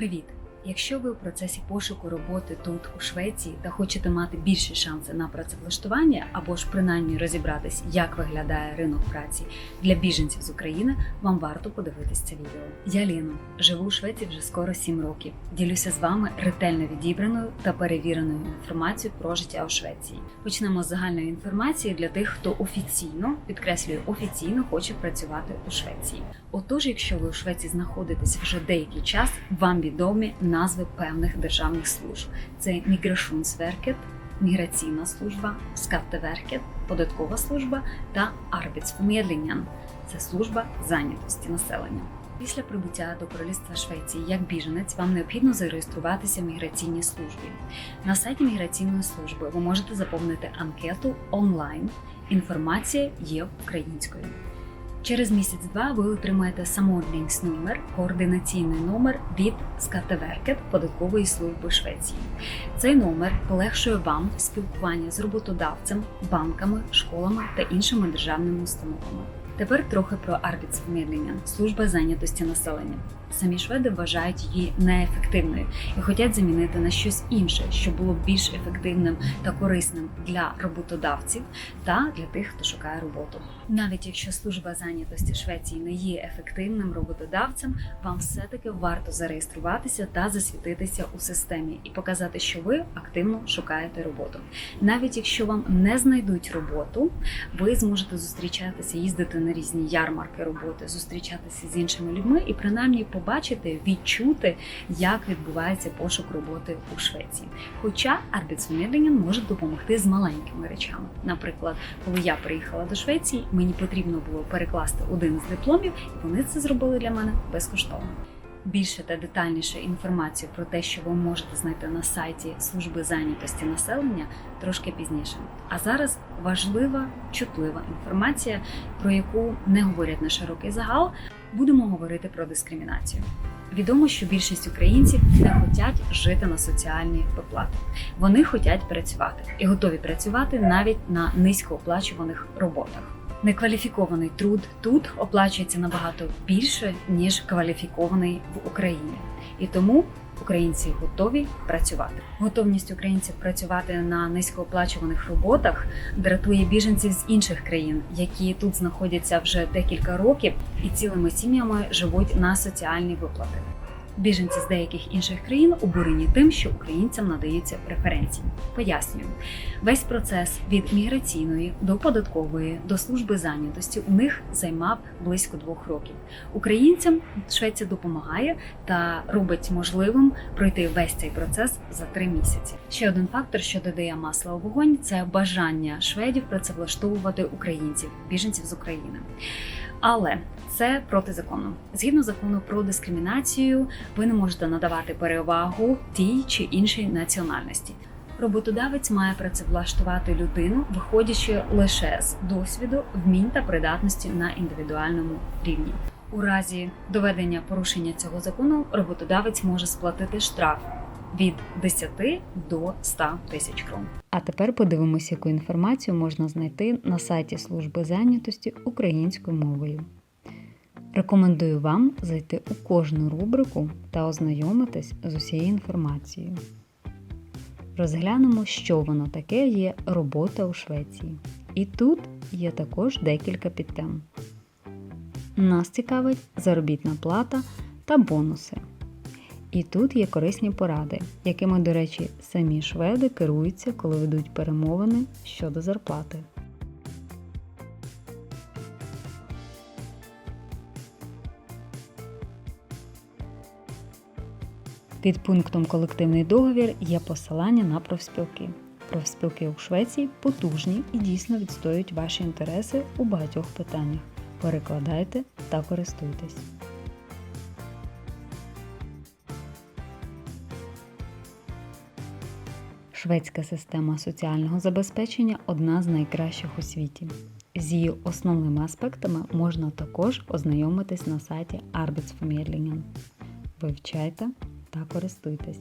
Привіт! Якщо ви у процесі пошуку роботи тут, у Швеції, та хочете мати більші шанси на працевлаштування або ж принаймні розібратись, як виглядає ринок праці для біженців з України, вам варто подивитись це відео. Я Ліна, живу у Швеції вже скоро 7 років. Ділюся з вами ретельно відібраною та перевіреною інформацією про життя у Швеції. Почнемо з загальної інформації для тих, хто офіційно підкреслюю офіційно хоче працювати у Швеції. Отож, якщо ви у Швеції знаходитесь вже деякий час, вам відомі назви певних державних служб: це Migrationsverket, міграційна служба, Skatteverket, податкова служба та Arbetsförmedlingen – це служба зайнятості населення. Після прибуття до Королівства Швеції як біженець вам необхідно зареєструватися в міграційній службі. На сайті міграційної служби ви можете заповнити анкету онлайн. Інформація є українською. Через місяць-два ви отримаєте самоордningsнумер, координаційний номер від Скатеверкет податкової служби Швеції. Цей номер полегшує вам спілкування з роботодавцем, банками, школами та іншими державними установами. Тепер трохи про Arbetsförmedlingen – служба зайнятості населення. Самі шведи вважають її неефективною і хочуть замінити на щось інше, що було б більш ефективним та корисним для роботодавців та для тих, хто шукає роботу. Навіть якщо служба зайнятості Швеції не є ефективним роботодавцем, вам все-таки варто зареєструватися та засвітитися у системі і показати, що ви активно шукаєте роботу. Навіть якщо вам не знайдуть роботу, ви зможете зустрічатися, їздити на різні ярмарки роботи, зустрічатися з іншими людьми і принаймні побачити, відчути, як відбувається пошук роботи у Швеції. Хоча Arbetsförmedlingen може допомогти з маленькими речами. Наприклад, коли я приїхала до Швеції, мені потрібно було перекласти один з дипломів, і вони це зробили для мене безкоштовно. Більше та детальніше інформацію про те, що ви можете знайти на сайті служби зайнятості населення, трошки пізніше. А зараз важлива, чутлива інформація, про яку не говорять на широкий загал. Будемо говорити про дискримінацію. Відомо, що більшість українців не хочуть жити на соціальні виплати. Вони хочуть працювати і готові працювати навіть на низькооплачуваних роботах. Некваліфікований труд тут оплачується набагато більше ніж кваліфікований в Україні, і тому українці готові працювати. Готовність українців працювати на низькооплачуваних роботах дратує біженців з інших країн, які тут знаходяться вже декілька років і цілими сім'ями живуть на соціальні виплати. Біженці з деяких інших країн обурені тим, що українцям надаються преференції. Пояснюю, весь процес від міграційної до податкової до служби зайнятості у них займав близько двох років. Українцям Швеція допомагає та робить можливим пройти весь цей процес за три місяці. Ще один фактор, що додає масла у вогонь, це бажання шведів працевлаштовувати українців, біженців з України. Але це протизаконно. Згідно закону про дискримінацію, ви не можете надавати перевагу тій чи іншій національності. Роботодавець має працевлаштувати людину, виходячи лише з досвіду, вмінь та придатності на індивідуальному рівні. У разі доведення порушення цього закону роботодавець може сплатити штраф від 10 до 100 тисяч крон. А тепер подивимося, яку інформацію можна знайти на сайті служби зайнятості українською мовою. Рекомендую вам зайти у кожну рубрику та ознайомитись з усією інформацією. Розглянемо, що воно таке є робота у Швеції. І тут є також декілька підтем. Нас цікавить заробітна плата та бонуси. І тут є корисні поради, якими, до речі, самі шведи керуються, коли ведуть перемовини щодо зарплати. Під пунктом Колективний договір є посилання на профспілки. Профспілки у Швеції потужні і дійсно відстоюють ваші інтереси у багатьох питаннях. Перекладайте та користуйтесь. Шведська система соціального забезпечення одна з найкращих у світі. З її основними аспектами можна також ознайомитись на сайті Arbetsförmedlingen. Вивчайте та користуйтесь.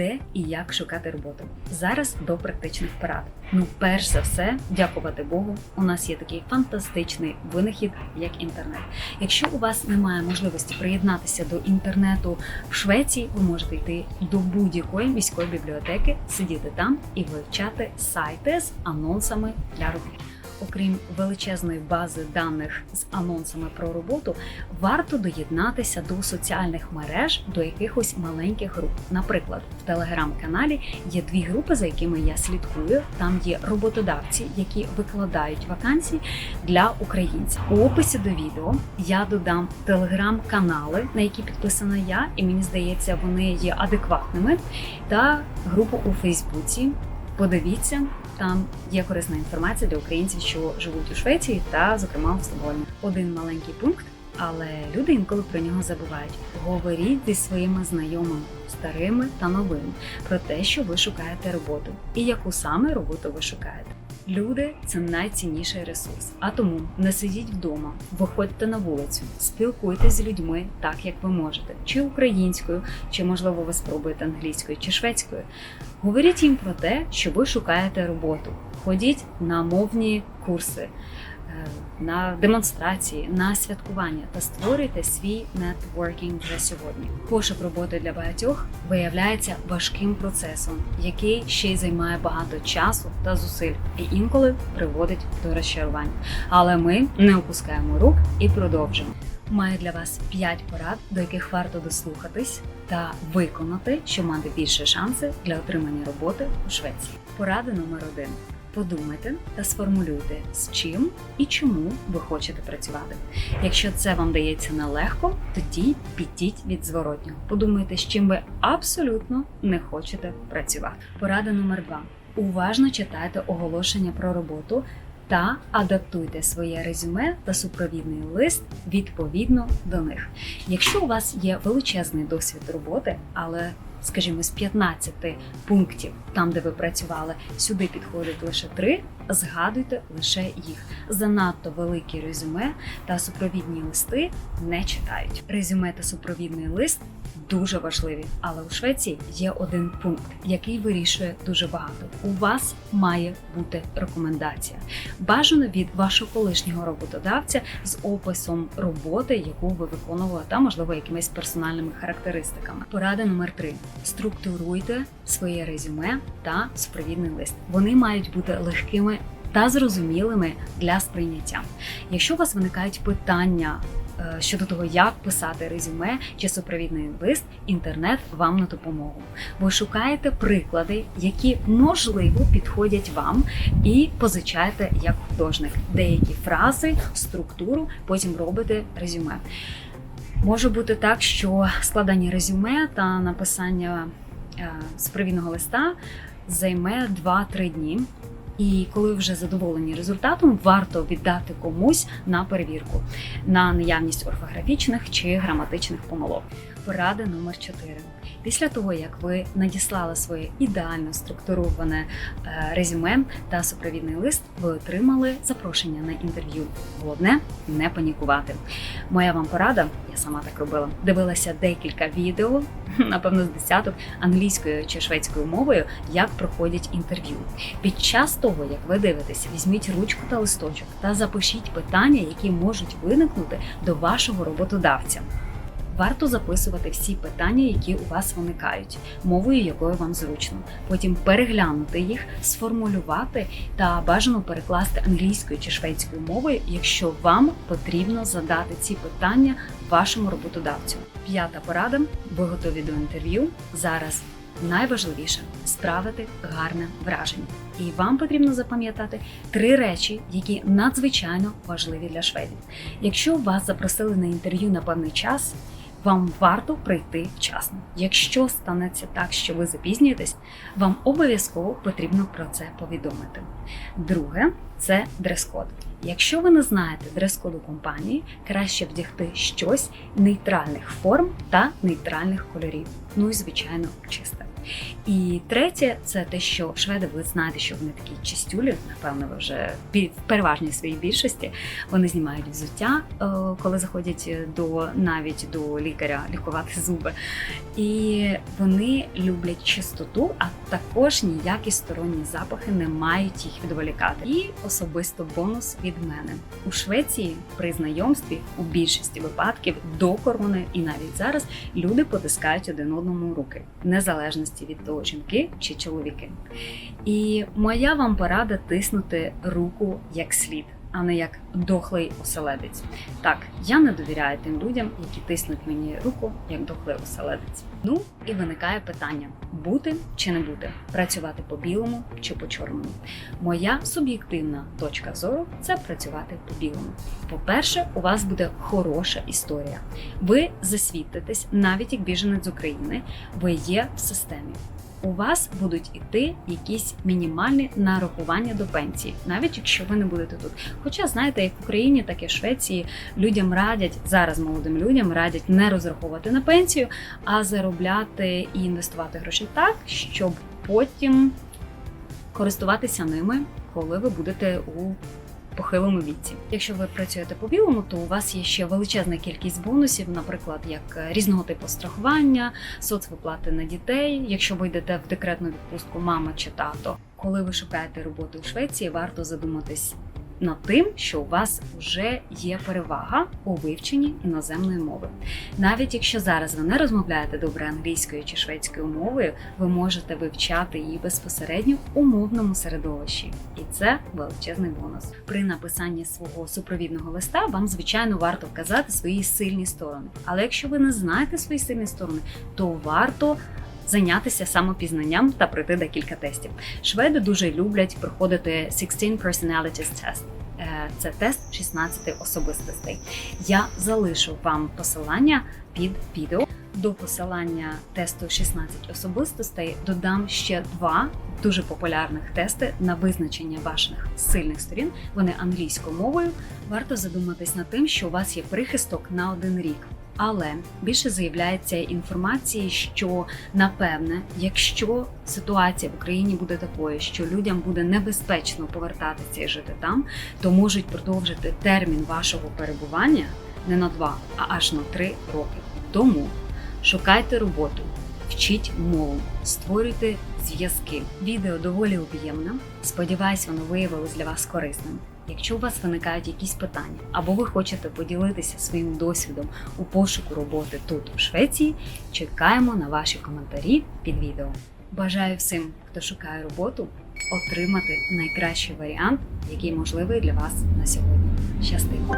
Де і як шукати роботу. Зараз до практичних порад. Ну, перш за все, дякувати Богу, у нас є такий фантастичний винахід, як інтернет. Якщо у вас немає можливості приєднатися до інтернету в Швеції, ви можете йти до будь-якої міської бібліотеки, сидіти там і вивчати сайти з анонсами для роботи. Окрім величезної бази даних з анонсами про роботу, варто доєднатися до соціальних мереж, до якихось маленьких груп. Наприклад, в телеграм-каналі є дві групи, за якими я слідкую. Там є роботодавці, які викладають вакансії для українців. У описі до відео я додам телеграм-канали, на які підписана я, і мені здається, вони є адекватними. Та групу у Фейсбуці. Подивіться, там є корисна інформація для українців, що живуть у Швеції та, зокрема, в Стокгольмі. Один маленький пункт, але люди інколи про нього забувають. Говоріть зі своїми знайомими, старими та новими, про те, що ви шукаєте роботу, і яку саме роботу ви шукаєте. Люди це найцінніший ресурс. А тому не сидіть вдома, виходьте на вулицю, спілкуйтесь з людьми так, як ви можете, чи українською, чи можливо ви спробуєте англійською чи шведською. Говоріть їм про те, що ви шукаєте роботу. Ходіть на мовні курси, на демонстрації, на святкування та створюйте свій нетворкінг вже сьогодні. Пошук роботи для багатьох виявляється важким процесом, який ще й займає багато часу та зусиль, і інколи приводить до розчарування. Але ми не опускаємо рук і продовжуємо. Маю для вас 5 порад, до яких варто дослухатись та виконати, щоб мати більше шанси для отримання роботи у Швеції. Порада номер один. Подумайте та сформулюйте, з чим і чому ви хочете працювати. Якщо це вам дається нелегко, тоді підіть від зворотнього. Подумайте, з чим ви абсолютно не хочете працювати. Порада номер два. Уважно читайте оголошення про роботу та адаптуйте своє резюме та супровідний лист відповідно до них. Якщо у вас є величезний досвід роботи, але скажімо, з 15 пунктів, там де ви працювали, сюди підходить лише три. згадуйте лише їх. Занадто великі резюме та супровідні листи не читають. Резюме та супровідний лист дуже важливі, але у Швеції є один пункт, який вирішує дуже багато. У вас має бути рекомендація, бажано від вашого колишнього роботодавця з описом роботи, яку ви виконували, та можливо якимись персональними характеристиками. Порада номер 3. структуруйте своє резюме та супровідний лист. Вони мають бути легкими. Та зрозумілими для сприйняття. Якщо у вас виникають питання щодо того, як писати резюме чи супровідний лист, інтернет вам на допомогу. Ви шукаєте приклади, які можливо підходять вам, і позичаєте як художник деякі фрази, структуру, потім робите резюме. Може бути так, що складання резюме та написання е, супровідного листа займе 2-3 дні. І коли вже задоволені результатом, варто віддати комусь на перевірку на наявність орфографічних чи граматичних помилок. Порада номер 4. Після того, як ви надіслали своє ідеально структуроване е, резюме та супровідний лист, ви отримали запрошення на інтерв'ю. Головне не панікувати. Моя вам порада, я сама так робила, дивилася декілька відео, напевно, з десяток англійською чи шведською мовою, як проходять інтерв'ю. Під час того, як ви дивитеся, візьміть ручку та листочок та запишіть питання, які можуть виникнути до вашого роботодавця. Варто записувати всі питання, які у вас виникають, мовою якою вам зручно. Потім переглянути їх, сформулювати та бажано перекласти англійською чи шведською мовою, якщо вам потрібно задати ці питання вашому роботодавцю. П'ята порада: ви готові до інтерв'ю. Зараз найважливіше справити гарне враження. І вам потрібно запам'ятати три речі, які надзвичайно важливі для шведів. Якщо вас запросили на інтерв'ю на певний час, вам варто прийти вчасно. Якщо станеться так, що ви запізнюєтесь, вам обов'язково потрібно про це повідомити. Друге це дрес-код. Якщо ви не знаєте дрес-коду компанії, краще вдягти щось нейтральних форм та нейтральних кольорів. Ну і звичайно, чисте. І третє, це те, що шведи, ви знаєте, що вони такі чистюлі, напевно, ви вже в переважній своїй більшості. Вони знімають взуття, е, коли заходять до навіть до лікаря лікувати зуби. І вони люблять чистоту, а також ніякі сторонні запахи не мають їх відволікати. І особисто бонус від мене у Швеції при знайомстві у більшості випадків до корони і навіть зараз люди потискають один одному руки, в незалежності від того, жінки чи чоловіки. І моя вам порада тиснути руку як слід. А не як дохлий оселедець. Так, я не довіряю тим людям, які тиснуть мені руку як дохлий оселедець. Ну і виникає питання: бути чи не бути, працювати по білому чи по чорному. Моя суб'єктивна точка зору це працювати по білому. По-перше, у вас буде хороша історія. Ви засвітитесь, навіть як біженець з України, ви є в системі. У вас будуть іти якісь мінімальні нарахування до пенсії, навіть якщо ви не будете тут. Хоча знаєте, як в Україні, так і в Швеції людям радять зараз молодим людям радять не розраховувати на пенсію, а заробляти і інвестувати гроші так, щоб потім користуватися ними, коли ви будете у похилому віці. Якщо ви працюєте по білому, то у вас є ще величезна кількість бонусів, наприклад, як е, різного типу страхування, соцвиплати на дітей, якщо ви йдете в декретну відпустку, мама чи тато. Коли ви шукаєте роботу у Швеції, варто задуматись над тим, що у вас вже є перевага у вивченні іноземної мови. Навіть якщо зараз ви не розмовляєте добре англійською чи шведською мовою, ви можете вивчати її безпосередньо у мовному середовищі, і це величезний бонус. При написанні свого супровідного листа вам звичайно варто вказати свої сильні сторони. Але якщо ви не знаєте свої сильні сторони, то варто зайнятися самопізнанням та пройти декілька тестів. Шведи дуже люблять проходити 16 Personalities Test. Е, Це тест 16 особистостей. Я залишу вам посилання під відео. До посилання тесту 16 особистостей додам ще два дуже популярних тести на визначення ваших сильних сторін. Вони англійською мовою. Варто задуматись над тим, що у вас є прихисток на один рік. Але більше заявляється інформації, що напевне, якщо ситуація в Україні буде такою, що людям буде небезпечно повертатися і жити там, то можуть продовжити термін вашого перебування не на два, а аж на три роки. Тому шукайте роботу, вчіть мову, створюйте зв'язки. Відео доволі об'ємне. Сподіваюсь, воно виявилось для вас корисним. Якщо у вас виникають якісь питання, або ви хочете поділитися своїм досвідом у пошуку роботи тут, у Швеції, чекаємо на ваші коментарі під відео. Бажаю всім, хто шукає роботу, отримати найкращий варіант, який можливий для вас на сьогодні. Щастиво!